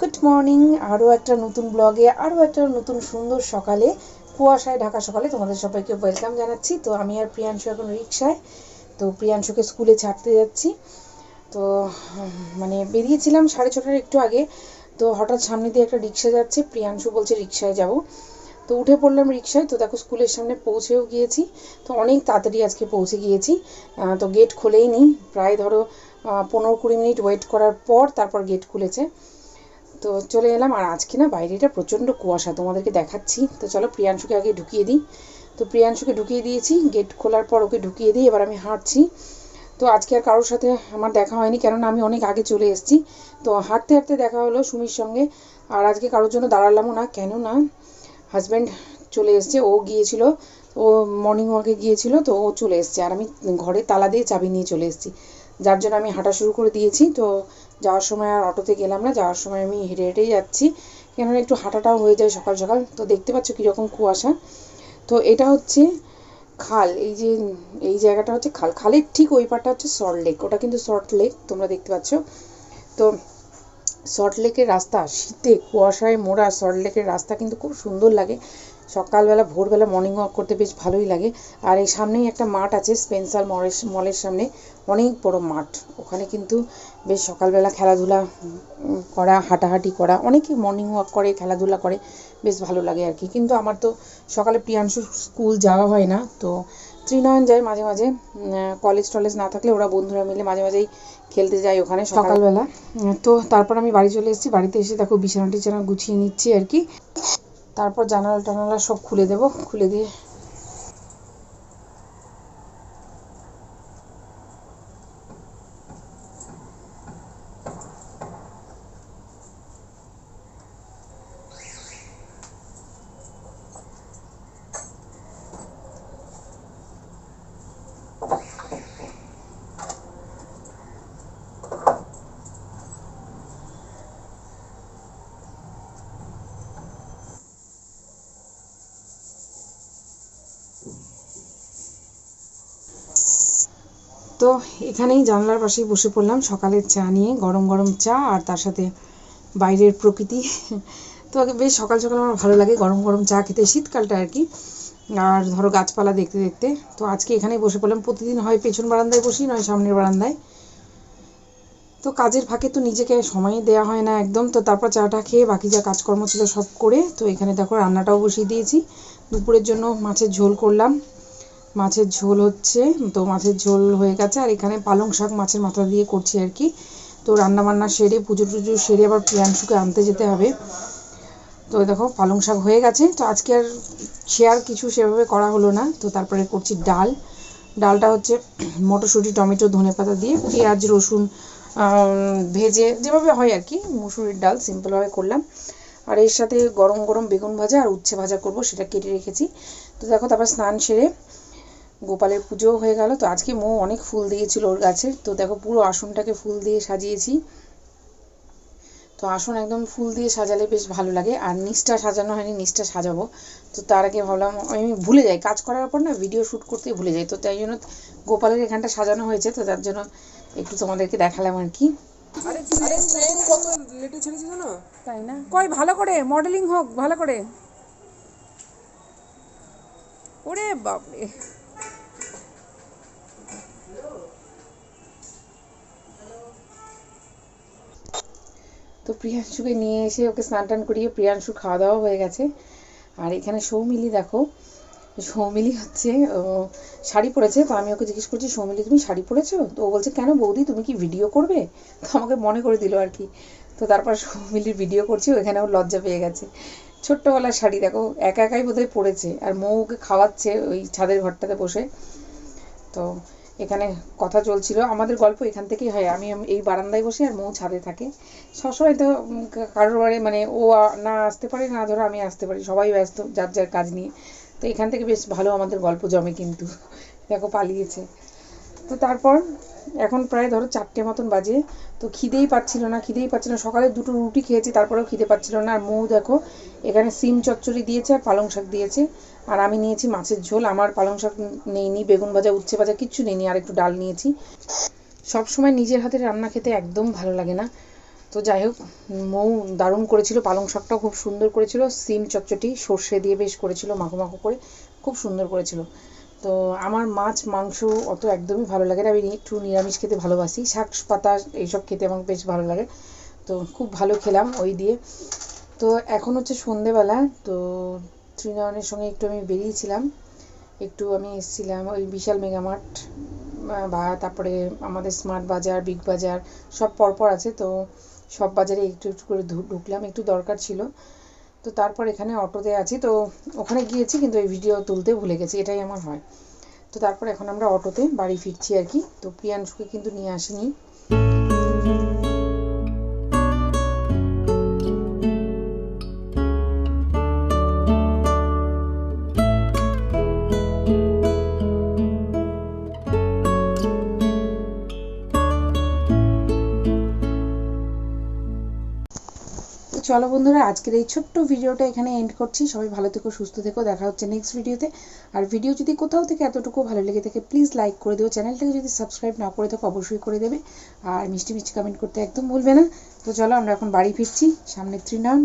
Good morning. আরও একটা নতুন ব্লগে, আরও একটা নতুন সুন্দর সকালে, কুয়াশায়, ঢাকা সকালে তোমাদের সবাইকে ওয়েলকাম জানাচ্ছি। তো আমি আর প্রিয়াংশু এখন রিক্সায় তো প্রিয়াংশুকে স্কুলে ছাড়তে যাচ্ছি। তো মানে বেরিয়েছিলাম সাড়ে ছটার একটু আগে, তো হঠাৎ সামনে দিয়ে একটা রিক্সা যাচ্ছে, প্রিয়াংশু বলছে রিক্সায় যাব। তো উঠে পড়লাম রিক্সায় তো দেখো স্কুলের সামনে পৌঁছেও গিয়েছি। তো অনেক তাড়াতাড়ি আজকে পৌঁছে গিয়েছি। তো গেট খুলেই নি প্রায় ধরো পনেরো কুড়ি মিনিট ওয়েট করার পর তারপর গেট খুলেছে। তো চলে এলাম। আর আজকে না, বাইরেটা প্রচণ্ড কুয়াশা, তোমাদেরকে দেখাচ্ছি। তো চলো প্রিয়াংশুকে আগে ঢুকিয়ে দিই। তো প্রিয়াংশুকে ঢুকিয়ে দিয়েছি। গেট খোলার পর ওকে ঢুকিয়ে দিই এবার আমি হাঁটছি। তো আজকে আর কারোর সাথে আমার দেখা হয়নি, কেননা আমি অনেক আগে চলে এসেছি। তো হাঁটতে হাঁটতে দেখা হলো সুমির সঙ্গে। আর আজকে কারোর জন্য দাঁড়ালামও না, কেননা হাজব্যান্ড চলে এসছে, ও গিয়েছিল, ও মর্নিং ওয়াকে গিয়েছিল, তো ও চলে এসছে। আর আমি ঘরে তালা দিয়ে চাবি নিয়ে চলে এসেছি। যার জন্য আমি হাঁটা শুরু করে দিয়েছি, তো যাওয়ার সময় আর অটোতে গেলাম না, যাওয়ার সময় আমি হেঁটে হেঁটেই যাচ্ছি। কেননা একটু হাঁটাটাও হয়ে যায় সকাল সকাল, তো দেখতে পাচ্ছ কীরকম কুয়াশা। তো এটা হচ্ছে খাল, এই যে, এই জায়গাটা হচ্ছে খাল। খালের ঠিক ওই পারটা হচ্ছে সল্ট লেক ওটা কিন্তু সল্ট লেক তোমরা দেখতে পাচ্ছ। তো সল্ট লেকের রাস্তা, শীতে কুয়াশায় মোড়া সল্টলেকের রাস্তা কিন্তু খুব সুন্দর লাগে। সকালবেলা, ভোরবেলা মর্নিং ওয়াক করতে বেশ ভালোই লাগে। আর এই সামনেই একটা মাঠ আছে স্পেন্সার মলের মলের সামনে। অনেক বড় মাঠ। ওখানে কিন্তু বেশ সকালবেলা খেলাধুলা করা, হাঁটাহাঁটি করা, অনেকে মর্নিং ওয়াক করে, খেলাধুলা করে, বেশ ভালো লাগে আর কি। কিন্তু আমার তো সকালে প্রিয়াংশুর স্কুল যাওয়া হয় না, তো ত্রিনয়ন যায় মাঝে মাঝে কলেজ টলেজ না থাকলে ওরা বন্ধুরা মিলে মাঝে মাঝেই খেলতে যায় ওখানে সকালবেলা? তো তারপর আমি বাড়ি চলে এসেছি বাড়িতে এসে দেখো বিছানা টিছানা গুছিয়ে নিচ্ছি আর কি। তারপর জানালা টানালা সব খুলে দেবো খুলে দিয়ে তো এখানেই জানলার পাশেই বসে পড়লাম। সকালের চা নিয়ে, গরম গরম চা আর তার সাথে বাইরের প্রকৃতি। তো বেশ সকাল সকাল আমার ভালো লাগে গরম গরম চা খেতে। শীতকালটা আর কি। আর ধরো গাছপালা দেখতে দেখতে। তো আজকে এখানেই বসে পড়লাম। প্রতিদিন হয় পেছন বারান্দায় বসি, নয় সামনের বারান্দায়। তো কাজের ফাঁকে তো নিজেকে সময় দেওয়া হয় না একদম। তো তারপর চাটা খেয়ে বাকি যা কাজকর্ম ছিল সব করে, তো এখানে দেখো রান্নাটাও বসিয়ে দিয়েছি। দুপুরের জন্য মাছের ঝোল করলাম। মাছের ঝোল হচ্ছে, তো মাছের ঝোল হয়ে গেছে, আর এখানে পালং শাক মাছের মাথা দিয়ে করছি আর কি। তো রান্না বান্না সেরে, পুজো টুজো সেরে আবার প্রিয়াংশুকে আনতে যেতে হবে। তো দেখো, পালং শাক হয়ে গেছে, তো আজকে আর আর কিছু সেভাবে করা হলো না, তো তারপরে করছি ডাল। ডালটা হচ্ছে মটরশুঁটি, টমেটো, ধনেপাতা দিয়ে পেঁয়াজ, রসুন ভেজে, যেভাবে হয় আর কি, মুসুরির ডাল সিম্পলভাবে করলাম। আর এর সাথে গরম গরম বেগুন ভাজা আর উচ্ছে ভাজা করব, সেটা কেটে রেখেছি। তো দেখো, তারপর স্নান সেরে গোপালের পুজোও হয়ে গেল। তো আজকে মৌ অনেক ফুল দিয়েছিল ওর গাছে। তো দেখো পুরো আসনটাকে ফুল দিয়ে সাজিয়েছি। তো আসন একদম ফুল দিয়ে সাজালে বেশ ভালো লাগে। আর নিচটা সাজানো হয়নি নিচটা সাজাবো। তো তার আগে ভাবলাম আমি ভুলে যাই। কাজ করার পর না ভিডিও শ্যুট করতে ভুলে যাই। তো তাই জন্য গোপালের এখানটা সাজানো হয়েছে। তো তার জন্য একটু তোমাদেরকে দেখালাম আর কি। আরে আরে ট্রেন কত লেটে ছেড়েছে জানো? তাই না? কই ভালো করে মডেলিং হোক ভালো করে। ওরে বাপরে। তো প্রিয়াংশুকে নিয়ে এসে ওকে স্নান টান করিয়ে প্রিয়াংশু খাওয়া দাওয়া হয়ে গেছে। আর এখানে সৌমিলি দেখো, সৌমিলি হচ্ছে শাড়ি পরেছে, তো আমি ওকে জিজ্ঞেস করছি, সৌমিলি, তুমি শাড়ি পরেছো? তো ও বলছে, কেন বৌদি, তুমি কি ভিডিও করবে? তো আমাকে মনে করে দিল আর কি। তো তারপর সৌমিলির ভিডিও করছি, ওখানে ও লজ্জা পেয়ে গেছে। ছোট্টবেলার শাড়ি, দেখো, একা একাই বোধহয় পরেছে, আর মৌ ওকে খাওয়াচ্ছে ওই ছাদের ঘরটাতে বসে। তো এখানে কথা চলছিল। আমাদের গল্প এখান থেকেই হয়। আমি এই বারান্দায় বসে আর মৌ ছাদে থাকে। সবসময় তো কারোর বাড়ি মানে ও না আসতে পারে, না ধরো আমি আসতে পারি। সবাই ব্যস্ত, যার যার কাজ নিয়ে। তো এখান থেকে বেশ ভালো আমাদের গল্প জমে কিন্তু। দেখো পালিয়েছে। তো তারপর এখন প্রায় ধরো চারটে মতন বাজে। তো খিদেই পাচ্ছিল না, খিদেই পাচ্ছিল না। সকালে দুটো রুটি খেয়েছি, তারপরেও খিদে পাচ্ছিল না। আর মৌ দেখো, এখানে সিম চচ্চড়ি দিয়েছে আর পালং শাক দিয়েছে। আর আমি নিয়েছি মাছের ঝোল। আমার পালং শাক নেইনি, বেগুন ভাজা, উচ্ছে ভাজা, কিচ্ছু নেইনি। আর একটু ডাল নিয়েছি। সব সময় নিজের হাতে রান্না খেতে একদম ভালো লাগে না। তো যাই হোক, মৌ দারুণ করেছিল। পালং শাকটাও খুব সুন্দর করেছিল। সিম চচ্চটি সর্ষে দিয়ে বেশ করেছিল, মাখো মাখো করে। খুব সুন্দর করেছিল। তো আমার মাছ, মাংস অত একদমই ভালো লাগে না। আমি একটু নিরামিষ খেতে ভালোবাসি। শাক পাতা এইসব খেতে আমার বেশ ভালো লাগে। তো খুব ভালো খেলাম ওই দিয়ে। তো এখন হচ্ছে সন্ধেবেলা। তো ত্রিনয়নের সঙ্গে একটু আমি বেরিয়েছিলাম। একটু আমি এসেছিলাম ওই বিশাল মেগামার্ট বা তারপরে আমাদের স্মার্ট বাজার, বিগ বাজার সব পরপর আছে। তো সব বাজারে একটু একটু করে ঢুকলাম। একটু দরকার ছিল। তো তারপর এখানে অটোতে আছি। তো ওখানে গিয়েছি, কিন্তু এই ভিডিও তুলতে ভুলে গেছি, এটাই আমার হয়। তো তারপর এখন আমরা অটোতে বাড়ি ফিরছি আর কি। তো প্রিয়াংশুকে কিন্তু নিয়ে আসিনি। চলো বন্ধুরা, আজকের এই ছোট্ট ভিডিওটা এখানে এন্ড করছি। সবাই ভালো থেকো, সুস্থ থেকো, দেখা হচ্ছে নেক্সট ভিডিওতে। আর ভিডিও যদি কোথাও থেকে এতটুকু ভালো লেগে থাকে প্লিজ লাইক করে দেবো চ্যানেলটাকে যদি সাবস্ক্রাইব না করে থাকো, অবশ্যই করে দেবে। আর মিষ্টি মিষ্টি কমেন্ট করতে একদম ভুলবে না। তো চলো, আমরা এখন বাড়ি ফিরছি। সামনে ত্রিনয়ন।